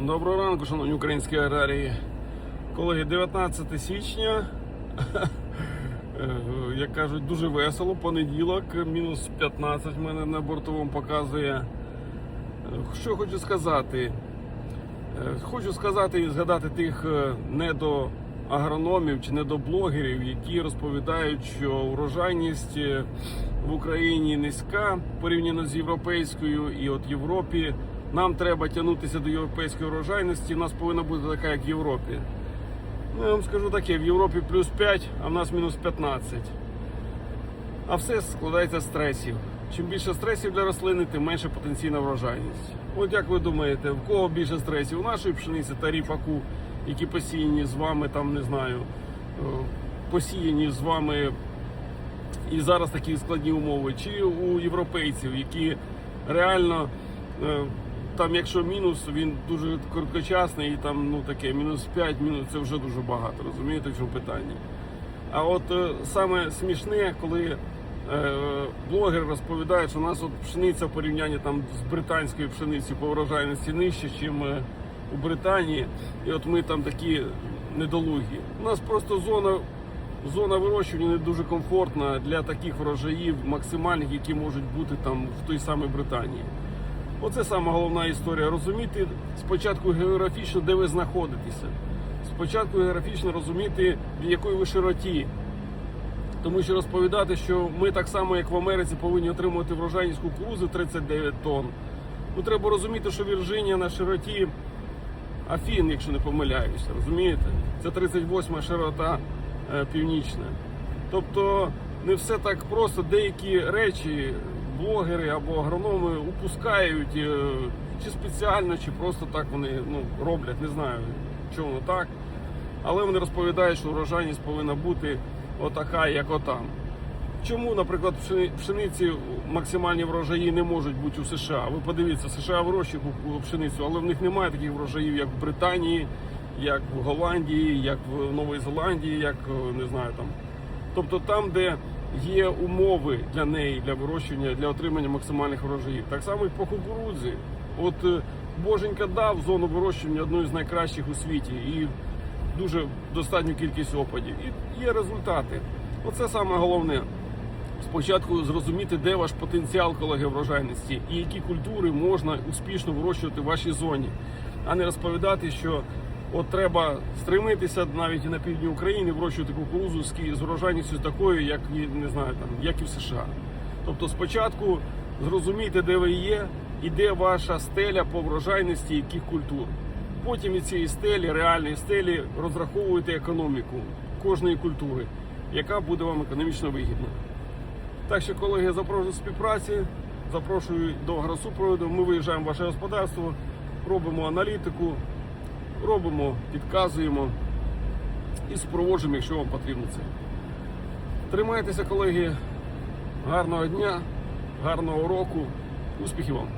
Доброго ранку, шановні українські аграрії. Колеги, 19 січня, як кажуть, дуже весело. Понеділок, мінус 15 в мене на бортовому показує. Що хочу сказати? Хочу сказати і згадати тих е, недоагрономів чи недоблогерів, які розповідають, що урожайність е, в Україні низька порівняно з європейською, і от Європі нам треба тягнутися до європейської урожайності. У нас повинна бути така, як в Європі. Ну, я вам скажу таке: в Європі плюс 5, а в нас мінус 15. А все складається з стресів. Чим більше стресів для рослини, тим менше потенційна врожайність. От як ви думаєте, в кого більше стресів? У нашої пшениці та ріпаку, які посіяні з вами, там не знаю, е, посіяні з вами і зараз такі складні умови, чи у європейців, які реально е, там, якщо мінус, він дуже короткочасний, і там ну таке мінус 5, мінус це вже дуже багато. Розумієте, в чому питання? А от е, саме смішне, коли е, блогер розповідає, що у нас от пшениця в порівнянні там з британською пшеницею по врожайності нижче, ніж у Британії, і от ми там такі недолугі. У нас просто зона. Зона вирощування не дуже комфортна для таких врожаїв максимальних, які можуть бути там в той самій Британії. Оце саме головна історія. Розуміти спочатку географічно, де ви знаходитеся. Спочатку географічно розуміти, в якої ви широті. Тому що розповідати, що ми так само, як в Америці, повинні отримувати врожайність кукурузи 39 тонн. Ну треба розуміти, що Вірджинія на широті Афін, якщо не помиляюся, розумієте? Це 38 широта е, північна. Тобто не все так просто. Деякі речі блогери або агрономи упускають е, чи спеціально, чи просто так вони ну, роблять, не знаю, чому так. Але вони розповідають, що урожайність повинна бути отака, як отам. Чому, наприклад, пшениці максимальні врожаї не можуть бути у США? Ви подивіться, США вирощують пшеницю, але в них немає таких врожаїв, як в Британії, як в Голландії, як в Новій Зеландії, як е, не знаю там. Тобто там, де є умови для неї, для вирощування, для отримання максимальних врожаїв. Так само і по кукурудзі. От е, Боженька дав зону вирощування одну з найкращих у світі і дуже достатню кількість опадів. І є результати. Оце саме головне. Спочатку зрозуміти, де ваш потенціал колеги врожайності і які культури можна успішно вирощувати в вашій зоні, а не розповідати, що от треба стремитися навіть і на півдні України вирощувати кукурузу з врожайністю такою, як не знаю, там як і в США. Тобто, спочатку зрозумійте, де ви є, і де ваша стеля по врожайності яких культур. Потім від цієї стелі, реальної стелі, розраховуєте економіку кожної культури, яка буде вам економічно вигідна. Так що, колеги, запрошую до співпраці, запрошую до агросупроводу. Ми виїжджаємо в ваше господарство, робимо аналітику, робимо, підказуємо і супроводжуємо, якщо вам потрібно це. Тримайтеся, колеги, гарного дня, гарного року, успіхів вам!